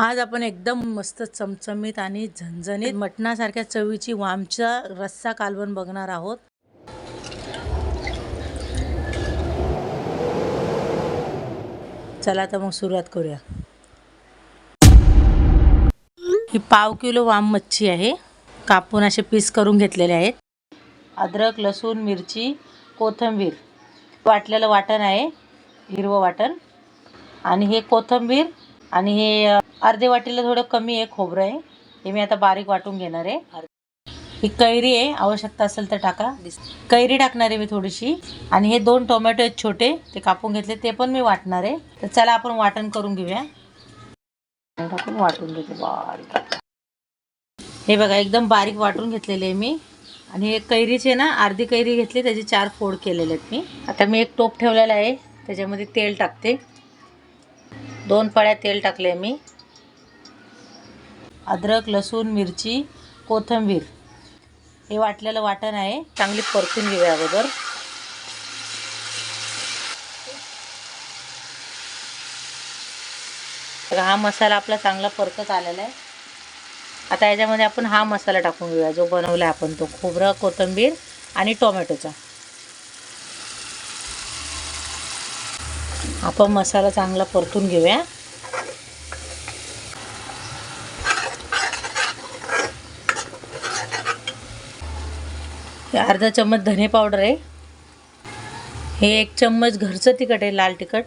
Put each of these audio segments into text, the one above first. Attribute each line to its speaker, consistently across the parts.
Speaker 1: आज आपण एकदम मस्त चमचमीत आणि झणझणीत मटणासारख्या चवीची वामचा रस्सा कालवण बघणार आहोत. चला तर मग सुरुवात करूया. ही पाव किलो वाम मच्छी आहे. कापून असे पीस करून घेतलेले आहेत. अद्रक लसूण मिरची कोथिंबीर. वाटलेलं वाटण आहे. हिरवं वाटण. आणि हे कोथिंबीर आणि हे अर्धे वाटीला थोडं कमी आहे खोबरं आहे. हे मी आता बारीक वाटून घेणार आहे. ही कैरी आहे आवश्यकता असेल तर टाका. कैरी टाकणार आहे मी थोडीशी. आणि हे दोन टोमॅटो आहेत छोटे ते कापून घेतले ते पण मी वाटणार आहे. तर चला आपण वाटण करून घेऊया. टाकून वाटून घेते बारीक. हे बघा एकदम बारीक वाटून घेतलेले आहे मी. आणि हे कैरीचे ना अर्धी कैरी घेतली त्याचे चार फोड केलेले आहेत मी. आता मी एक टोप ठेवलेला आहे त्याच्यामध्ये तेल टाकते. दोन पळ्या तेल टाकले मी. अद्रक लसूण मिरची कोथिंबीर. हे वाटलेलं वाटण आहे. चांगली परतून घेऊया अगोदर. तर हा मसाला आपला चांगला परतत आलेला आहे. आता याच्यामध्ये आपण हा मसाला टाकून घेऊया जो बनवला आहे आपण तो. खोबरं कोथिंबीर आणि टोमॅटोचा. आपण मसाला चांगला परतून घेऊया. अर्धा चम्मच धने पावडर आहे. हे एक चम्मच घरचं तिखट आहे लाल तिखट.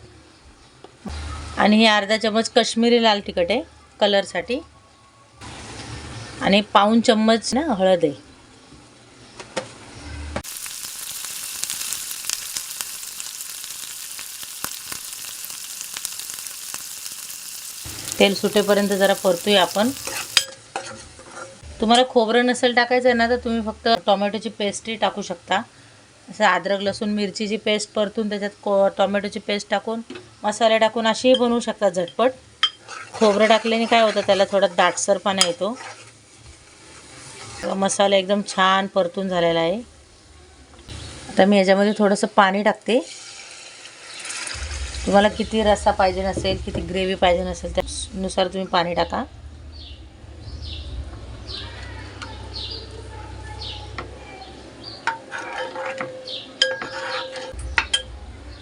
Speaker 1: आणि हे अर्धा चम्मच कश्मीरी लाल तिखट आहे कलरसाठी आणि पाऊन चम्मच ना हळद आहे. तेल सुटेपर्यंत जरा परतूया आपण. तुम्हाला खोबरं नसेल टाकायचं आहे ना तर तुम्ही फक्त टोमॅटोची पेस्टही टाकू शकता. असं अद्रक लसूण मिरचीची पेस्ट परतून त्याच्यात को टोमॅटोची पेस्ट टाकून मसाले टाकून अशीही बनवू शकता झटपट. खोबरं टाकल्याने काय होतं त्याला थोडा दाटसरपणा येतो. मसाला एकदम छान परतून झालेला आहे. आता मी याच्यामध्ये थोडंसं पाणी टाकते. तुम्हाला किती रस्सा पाहिजे नसेल किती ग्रेव्ही पाहिजे नसेल त्यानुसार तुम्ही पाणी टाका.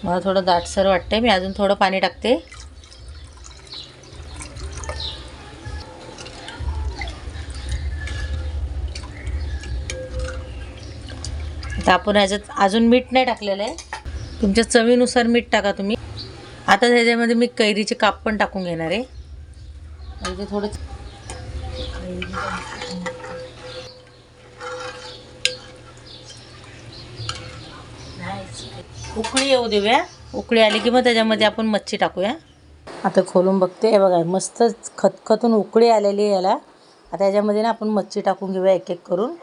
Speaker 1: मला थोडं दाटसर वाटते मी अजून थोडं पाणी टाकते. आता आपण ह्याच्यात अजून मीठ नाही टाकलेलं आहे. तुमच्या चवीनुसार मीठ टाका तुम्ही. आता ह्याच्यामध्ये मी कैरीचे काप पण टाकून घेणार आहे. म्हणजे थोडं उकळी येऊ देऊया. उकळी आली की मग त्याच्यामध्ये आपण मच्छी टाकूया. आता खोलून बघते. हे बघा मस्त खतखतून उकळी आलेली आहे याला. आता याच्यामध्ये ना आपण मच्छी टाकून घेऊया एक एक करून.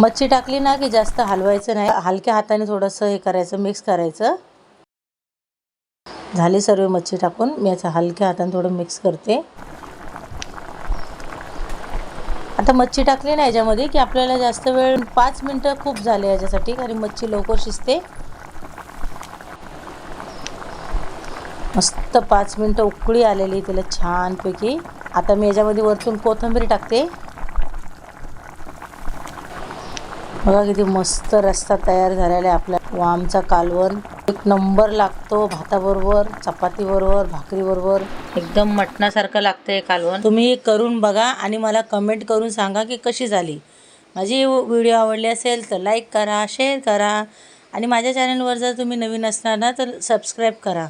Speaker 1: मच्छी टाकली ना की जास्त हलवायचं नाही. हलक्या हाताने थोडंसं हे करायचं मिक्स करायचं. झाली सर्व मच्छी टाकून. मी याचं हलक्या हाताने थोडं मिक्स करते. आता मच्छी टाकली ना याच्यामध्ये की आपल्याला जास्त वेळ पाच मिनटं खूप झाले याच्यासाठी कारण मच्छी लवकर शिजते. मस्त पाच मिनटं उकळी आलेली तिला छानपैकी. आता मी याच्यामध्ये वरतून कोथिंबीर टाकते. बघा किती मस्त रस्ता तयार झालेला आहे आपल्या वामचा कालवण. एक नंबर लागतो भाताबरोबर चपातीबरोबर भाकरीबरोबर. एकदम मटणासारखं लागतं हे कालवण. तुम्ही करून बघा आणि मला कमेंट करून सांगा की कशी झाली. माझी व्हिडिओ आवडली असेल तर लाईक करा शेअर करा. आणि माझ्या चॅनलवर जर तुम्ही नवीन असणार ना तर सबस्क्राईब करा.